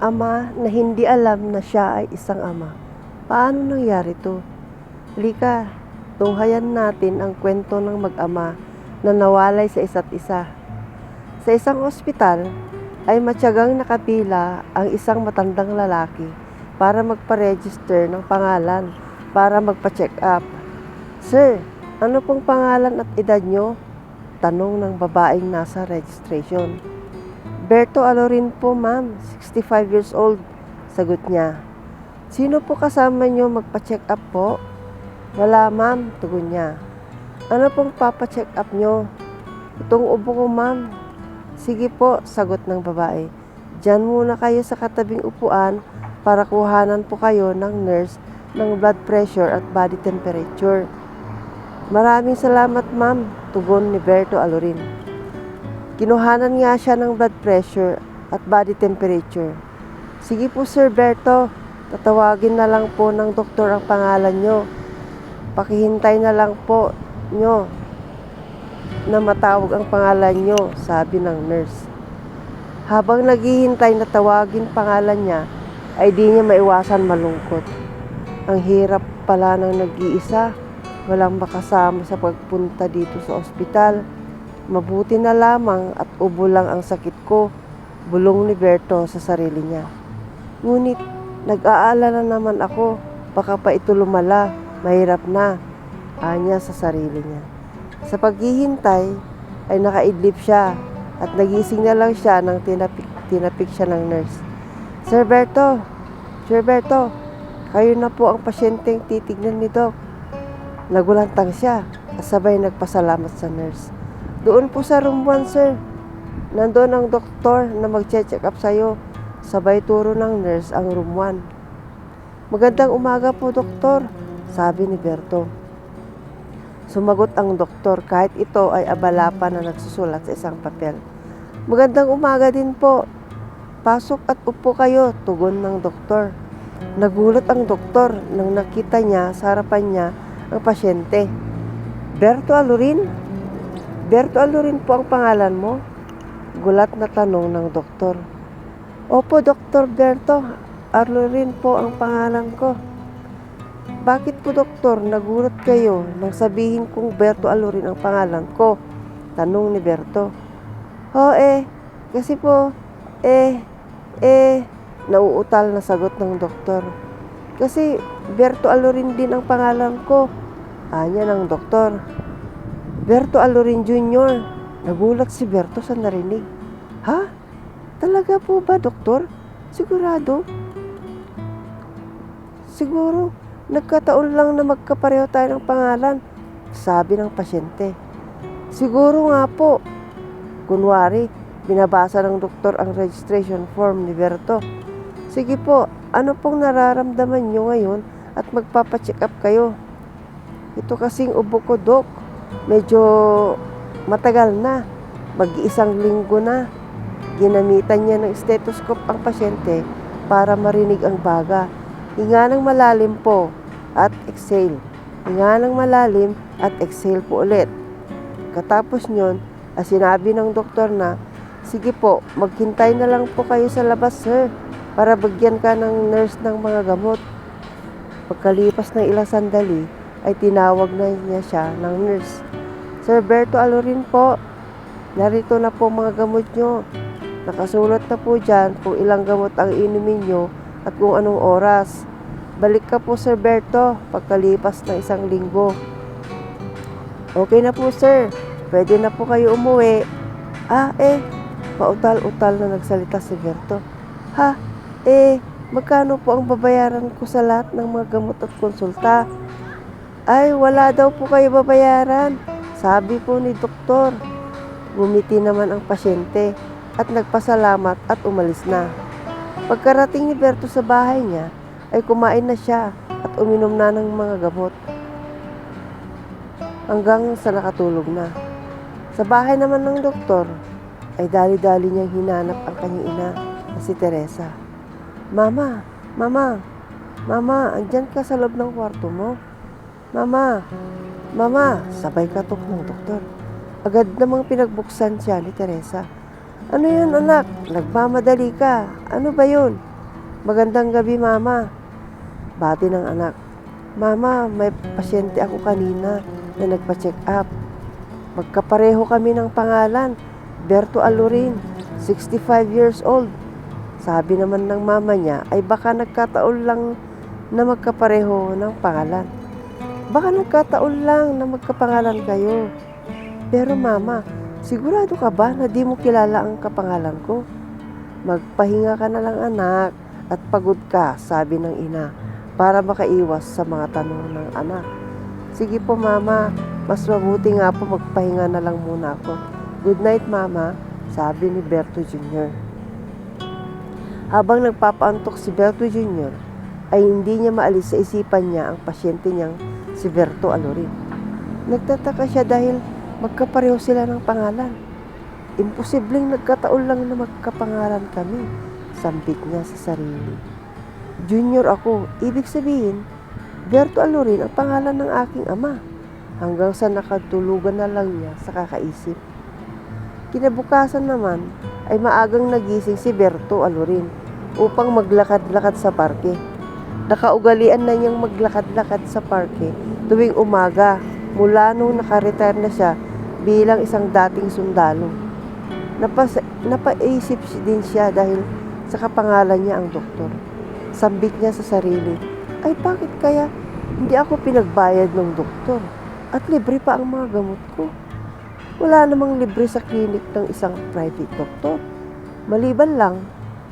ama na hindi alam na siya ay isang ama. Paano nangyari to? Lika, tunghayan natin ang kwento ng mag-ama na nawalay sa isa't isa. Sa isang ospital ay matyagang nakapila ang isang matandang lalaki para magpa-register ng pangalan para magpa-check up. Sir, ano pong pangalan at edad nyo? Tanong ng babaeng nasa registration. Berto Alorin po, ma'am. 65 years old. Sagot niya. Sino po kasama nyo magpa-check up po? Wala, ma'am. Tugon niya. Ano pong papa-check up nyo? Itong ubo ko, ma'am. Sige po, sagot ng babae. Diyan muna kayo sa katabing upuan para kuhanan po kayo ng nurse ng blood pressure at body temperature. Maraming salamat, ma'am. Tugon ni Berto Alorin. Kinuhanan nga siya ng blood pressure at body temperature. Sige po, Sir Berto. Tatawagin na lang po ng doktor ang pangalan nyo. Pakihintay na lang po nyo na matawag ang pangalan nyo, sabi ng nurse. Habang naghihintay na tawagin pangalan niya, ay di niya maiwasan malungkot. Ang hirap pala ng nag-iisa, walang makasama sa pagpunta dito sa ospital. Mabuti na lamang at ubo lang ang sakit ko, bulong ni Berto sa sarili niya. Ngunit nag-aalala naman ako, baka pa ito lumala, mahirap na, anya sa sarili niya. Sa paghihintay ay nakaidlip siya at nagising na lang siya nang tinapik, tinapik siya ng nurse. Sir Berto, Sir Berto, kayo na po ang pasyenteng titignan ni Doc. Nagulantang siya at sabay nagpasalamat sa nurse. Doon po sa room 1, sir. Nandoon ang doktor na mag-check up sa'yo. Sabay turo ng nurse ang room 1. Magandang umaga po, doktor, sabi ni Berto. Sumagot ang doktor kahit ito ay abala pa na nagsusulat sa isang papel. Magandang umaga din po. Pasok at upo kayo, tugon ng doktor. Nagulat ang doktor nang nakita niya sa harapan niya ang pasyente. Berto Alurin? Berto Alurin po ang pangalan mo? Gulat na tanong ng doktor. Opo, Doktor Berto. Alurin po ang pangalan ko. Bakit po, Doktor, nagulat kayo nang sabihin kong Berto Alurin ang pangalan ko? Tanong ni Berto. Oo eh, kasi po, eh, eh, nauutal na sagot ng doktor. Kasi Berto Alurin din ang pangalan ko. Anya ng doktor. Berto Alorin Jr. Nagulat si Berto sa narinig. Ha? Talaga po ba, doktor? Sigurado? Siguro, nagkataon lang na magkapareho tayo ng pangalan, sabi ng pasyente. Siguro nga po. Kunwari, binabasa ng doktor ang registration form ni Berto. Sige po, ano pong nararamdaman nyo ngayon at magpapacheck up kayo? Ito kasing ubo ko, Dok. Medyo matagal na. Mag-iisang linggo na. Ginamitan niya ng stethoscope ang pasyente para marinig ang baga. Hinga ng malalim po at exhale. Hinga ng malalim at exhale po ulit. Katapos nyon, ay sinabi ng doktor na, Sige po, maghintay na lang po kayo sa labas, sir, para bagyan ka ng nurse ng mga gamot. Pagkalipas ng ilang sandali, ay tinawag na niya siya ng nurse. Sir Berto Alorin po, narito na po mga gamot nyo. Nakasulat na po dyan kung ilang gamot ang inumin nyo at kung anong oras. Balik ka po Sir Berto pagkalipas ng isang linggo. Okay na po sir, pwede na po kayo umuwi. Ah eh, pautal-utal na nagsalita si Berto. Ha, eh, magkano po ang babayaran ko sa lahat ng mga gamot at konsulta? Ay, wala daw po kayo babayaran. Sabi po ni doktor. Gumiti naman ang pasyente at nagpasalamat at umalis na. Pagkarating ni Berto sa bahay niya, ay kumain na siya at uminom na ng mga gamot. Hanggang sa nakatulog na. Sa bahay naman ng doktor, ay dali-dali niyang hinanap ang kanyang ina na si Teresa. Mama, Mama, Mama, andyan ka sa loob ng kwarto mo? Mama, Mama, sabay katok ng doktor. Agad namang pinagbuksan siya ni Teresa. Ano yun anak? Nagmamadali ka. Ano ba yun? Magandang gabi, Mama. Bati ng anak. Mama, may pasyente ako kanina na nagpa-check up. Magkapareho kami ng pangalan. Berto Alurin, 65 years old. Sabi naman ng mama niya ay baka nagkataon lang na magkapareho ng pangalan. Baka nagkataon lang na magkapangalan kayo. Pero mama, sigurado ka ba na di mo kilala ang kapangalan ko? Magpahinga ka na lang anak at pagod ka, sabi ng ina, para makaiwas sa mga tanong ng anak. Sige po mama, mas mabuti nga po magpahinga na lang muna ako. Good night mama, sabi ni Berto Jr. Habang nagpapaantok si Berto Jr., ay hindi niya maalis sa isipan niya ang pasyente niyang si Berto Alorin. Nagtataka siya dahil magkapareho sila ng pangalan. Imposibleng nagkataon lang na magkapangalan kami, sambit niya sa sarili. Junior ako, ibig sabihin, Berto Alorin ang pangalan ng aking ama, hanggang sa nakatulugan na lang niya sa kakaisip. Kinabukasan naman ay maagang nagising si Berto Alorin upang maglakad-lakad sa parke. Nakaugalian na niyang maglakad-lakad sa parke tuwing umaga mula nung nakaretire na siya bilang isang dating sundalo. Napas, napaisip si- din siya dahil sa kapangalan niya ang doktor. Sambit niya sa sarili, ay bakit kaya hindi ako pinagbayad ng doktor at libre pa ang mga gamot ko? Wala namang libre sa klinik ng isang private doctor. Maliban lang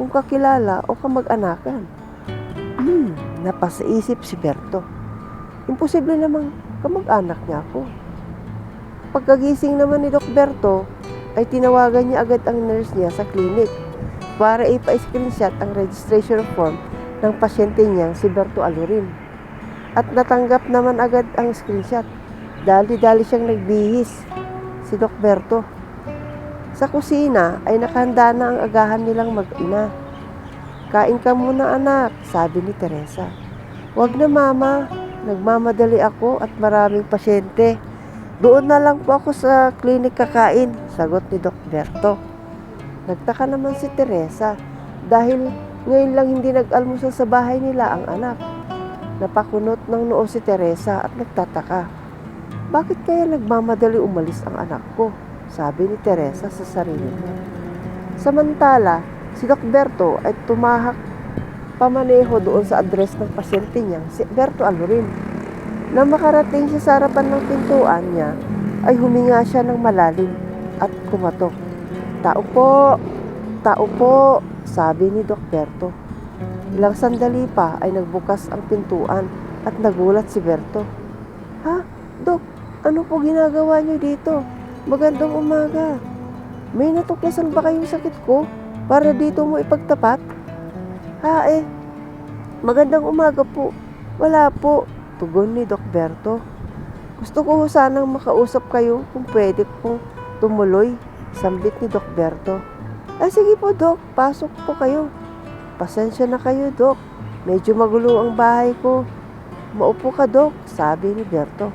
kung kakilala o kamag-anakan. Hmm, napasaisip si Berto. Imposible namang kamag-anak niya ako. Pagkagising naman ni Doc Berto, ay tinawagan niya agad ang nurse niya sa clinic para ipa-screenshot ang registration form ng pasyente niyang si Berto Alurin. At natanggap naman agad ang screenshot. Dali-dali siyang nagbihis si Doc Berto. Sa kusina ay nakahanda na ang agahan nilang mag-ina. Kain ka muna anak, sabi ni Teresa. Wag na mama, nagmamadali ako at maraming pasyente. Doon na lang po ako sa klinik kakain, sagot ni Doc Berto. Nagtaka naman si Teresa dahil ngayon lang hindi nag-almusal sa bahay nila ang anak. Napakunot ng noo si Teresa at nagtataka. Bakit kaya nagmamadali umalis ang anak ko? Sabi ni Teresa sa sarili niya. Samantala, si Doc Berto ay tumahak pamaneho doon sa address ng pasyente niyang si Berto Alurin. Nang makarating siya sa harapan ng pintuan niya, ay huminga siya ng malalim at kumatok. Tao po, tao po, sabi ni Doc Berto. Ilang sandali pa ay nagbukas ang pintuan at nagulat si Berto. Ha? Dok, ano po ginagawa niyo dito? Magandang umaga. May natuklasan ba kayong sakit ko para dito mo ipagtapat? Ha eh, magandang umaga po. Wala po, tugon ni Doc Berto. Gusto ko sanang makausap kayo kung pwede pong tumuloy, sambit ni Doc Berto. Ah, sige po, Doc. Pasok po kayo. Pasensya na kayo, Doc. Medyo magulo ang bahay ko. Maupo ka, Doc, sabi ni Berto.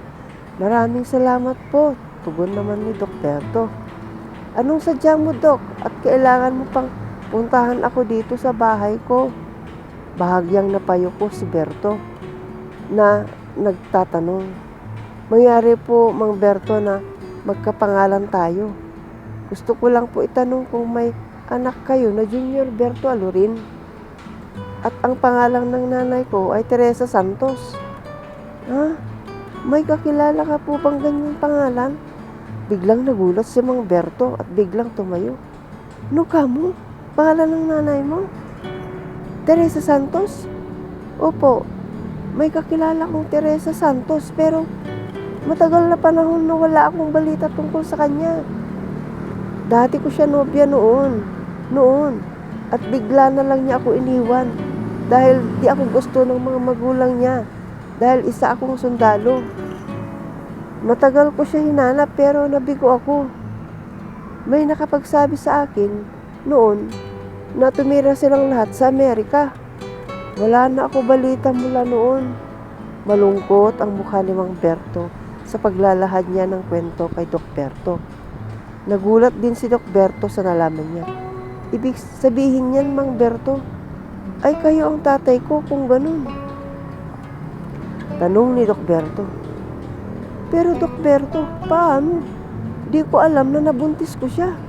Maraming salamat po, tugon naman ni Doc Berto. Anong sadya mo, Doc? At kailangan mo pang puntahan ako dito sa bahay ko. Bahagyang napayo ko si Berto na nagtatanong. Mangyari po, Mang Berto, na magkapangalan tayo. Gusto ko lang po itanong kung may anak kayo na Junior Berto Alurin. At ang pangalan ng nanay ko ay Teresa Santos. Ha? May kakilala ka po bang ganyang pangalan? Biglang nagulat si Mang Berto at biglang tumayo. No ka mo? Pangalan ng nanay mo? Teresa Santos? Opo, may kakilala kong Teresa Santos pero matagal na panahon na wala akong balita tungkol sa kanya. Dati ko siya nobya noon. Noon. At bigla na lang niya ako iniwan. Dahil di ako gusto ng mga magulang niya. Dahil isa akong sundalo. Matagal ko siya hinanap pero nabigo ako. May nakapagsabi sa akin noon na tumira silang lahat sa Amerika. Wala na ako balita mula noon. Malungkot ang mukha ni Mang Berto sa paglalahad niya ng kwento kay Doc Berto. Nagulat din si Doc Berto sa nalaman niya. Ibig sabihin niyan, Mang Berto, ay kayo ang tatay ko kung ganun. Tanong ni Doc Berto. Pero Doc Berto, paano? Di ko alam na nabuntis ko siya.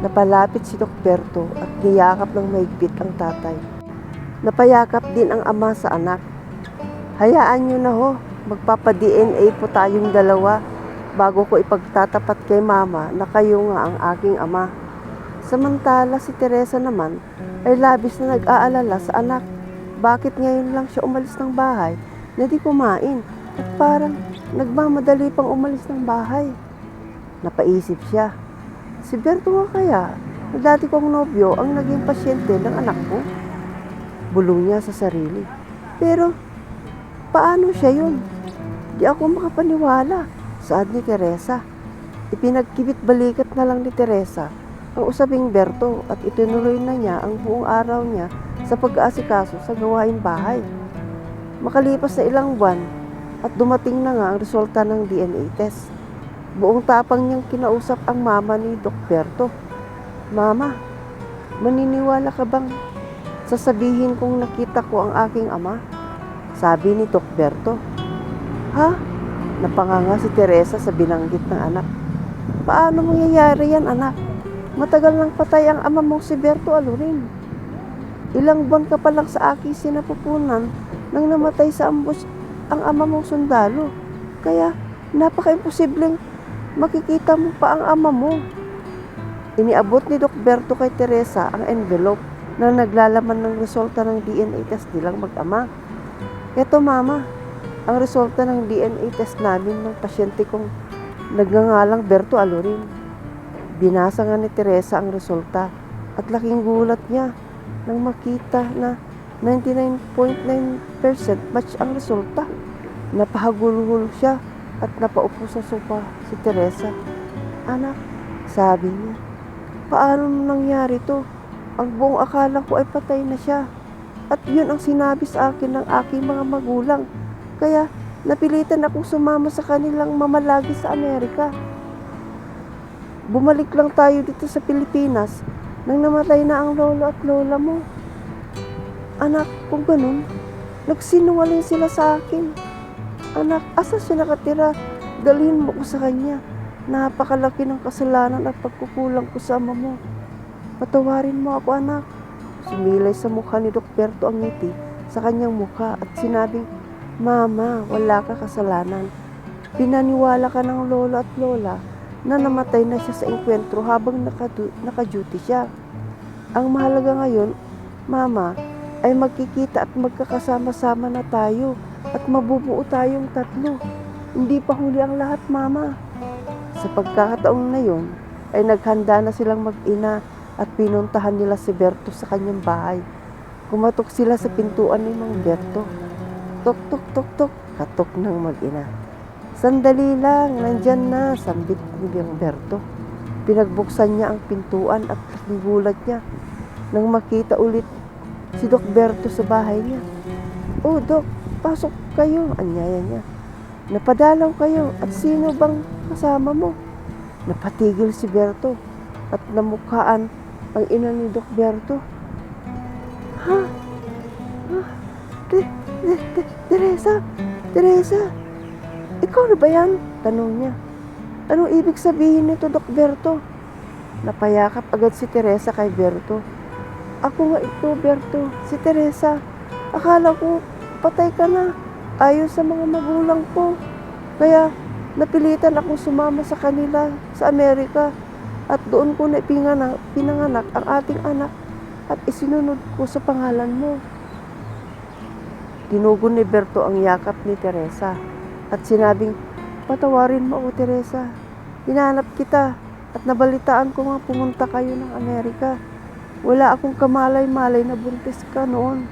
Napalapit si Doc Berto at niyakap ng mahigpit ang tatay. Napayakap din ang ama sa anak. Hayaan nyo na ho, magpapa-DNA po tayong dalawa bago ko ipagtatapat kay mama na kayo nga ang aking ama. Samantala si Teresa naman ay labis na nag-aalala sa anak. Bakit ngayon lang siya umalis ng bahay na di kumain at parang nagmamadali pang umalis ng bahay. Napaisip siya, si Berto nga kaya na dati kong nobyo ang naging pasyente ng anak ko? Bulong niya sa sarili. Pero paano siya yun? Di ako makapaniwala, saad ni Teresa. Ipinagkibit balikat na lang ni Teresa ang usabing Berto at itinuloy na niya ang buong araw niya sa pag-aasikaso sa gawain bahay. Makalipas na ilang buwan at dumating na nga ang resulta ng DNA test. Buong tapang niyang kinausap ang mama ni Doc Berto. Mama, maniniwala ka bang sasabihin kong nakita ko ang aking ama? Sabi ni Doc Berto. Ha? Napanganga si Teresa sa binanggit ng anak. Paano mangyayari yan, anak? Matagal nang patay ang ama mong si Berto Alurin. Ilang buwan ka pa lang sa aking sinapupunan nang namatay sa ambus ang ama mong sundalo. Kaya napaka-imposibleng makikita mo pa ang ama mo. Iniabot ni Doc Berto kay Teresa ang envelope na naglalaman ng resulta ng DNA test nilang mag-ama. Eto mama, ang resulta ng DNA test namin ng pasyente kong nagngangalang Berto Alurin. Binasa nga ni Teresa ang resulta at laking gulat niya nang makita na 99.9% match ang resulta. Napahagulhul siya at napaupo sa sopa si Teresa. Anak, sabi niya, paano nangyari to? Ang buong akala ko ay patay na siya. At yun ang sinabi sa akin ng aking mga magulang. Kaya napilitan akong sumama sa kanilang mamalagi sa Amerika. Bumalik lang tayo dito sa Pilipinas nang namatay na ang lolo at lola mo. Anak, kung ganun, nagsinungaling sila sa akin. Anak, asa siya nakatira? Dalhin mo ko sa kanya. Napakalaki ng kasalanan at pagkukulang ko sa ama mo. Patawarin mo ako, anak. Sumilay sa mukha ni Dok Berto ang ngiti sa kanyang mukha at sinabing, Mama, wala ka kasalanan. Pinaniwala ka ng lolo at lola na namatay na siya sa engkwentro habang nakadu- naka-duty siya. Ang mahalaga ngayon, Mama, ay magkikita at magkakasama-sama na tayo at mabubuo tayong tatlo. Hindi pa huli ang lahat, Mama. Sa pagkakataong na yon, ay naghanda na silang mag-ina at pinuntahan nila si Berto sa kanyang bahay. Kumatok sila sa pintuan ni Mang Berto. Tok, tok, tok, tok, katok ng mag-ina. Sandali lang, nandyan na, sambit ni Mang Berto. Pinagbuksan niya ang pintuan at laking gulat niya nang makita ulit si Doc Berto sa bahay niya. Oh, Doc, pasok kayo, anyaya niya. Napadalaw kayo at sino bang kasama mo? Napatigil si Berto at namukhaan ang ina ni Doc Berto. Ha? Ha? Te- te- te- Teresa? Teresa? Ikaw na ba yan? Tanong niya. Anong ibig sabihin nito, Doc Berto? Napayakap agad si Teresa kay Berto. Ako nga ito, Berto. Si Teresa. Akala ko patay ka na. Ayon sa mga magulang ko. Kaya napilitan akong sumama sa kanila sa Amerika. At doon ko na pinanganak ang ating anak at isinunod ko sa pangalan mo. Tinugon ni Berto ang yakap ni Teresa at sinabing, Patawarin mo ako, Teresa. Hinanap kita at nabalitaan ko nga pumunta kayo ng Amerika. Wala akong kamalay-malay na buntis ka noon.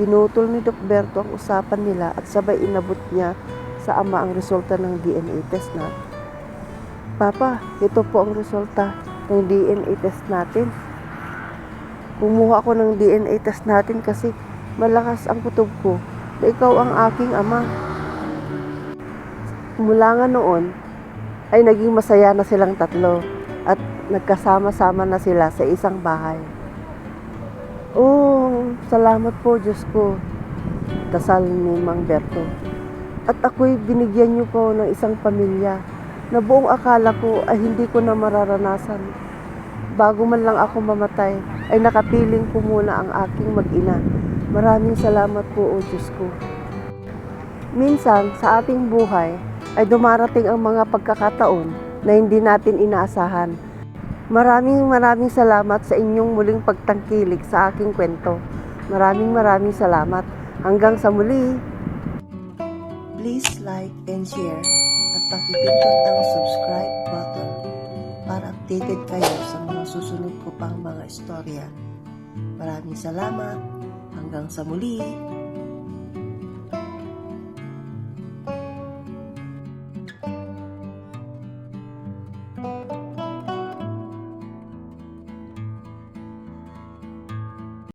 Pinutol ni Doc Berto ang usapan nila at sabay inabot niya sa ama ang resulta ng DNA test na. Papa, ito po ang resulta ng DNA test natin. Kumuha ako ng DNA test natin kasi malakas ang kutob ko na ikaw ang aking ama. Mula nga noon, ay naging masaya na silang tatlo at nagkasama-sama na sila sa isang bahay. Oh, salamat po, Diyos ko. Dasal ni Mang Berto. At ako'y binigyan niyo po ng isang pamilya na buong akala ko ay hindi ko na mararanasan. Bago man lang ako mamatay, ay nakapiling ko muna ang aking mag-ina. Maraming salamat po, O Diyos ko. Minsan, sa ating buhay, ay dumarating ang mga pagkakataon na hindi natin inaasahan. Maraming maraming salamat sa inyong muling pagtangkilik sa aking kwento. Maraming maraming salamat. Hanggang sa muli. Please like and share at pakipindot ang subscribe button para updated kayo sa mga susunod ko pang mga istorya. Maraming salamat. Hanggang sa muli.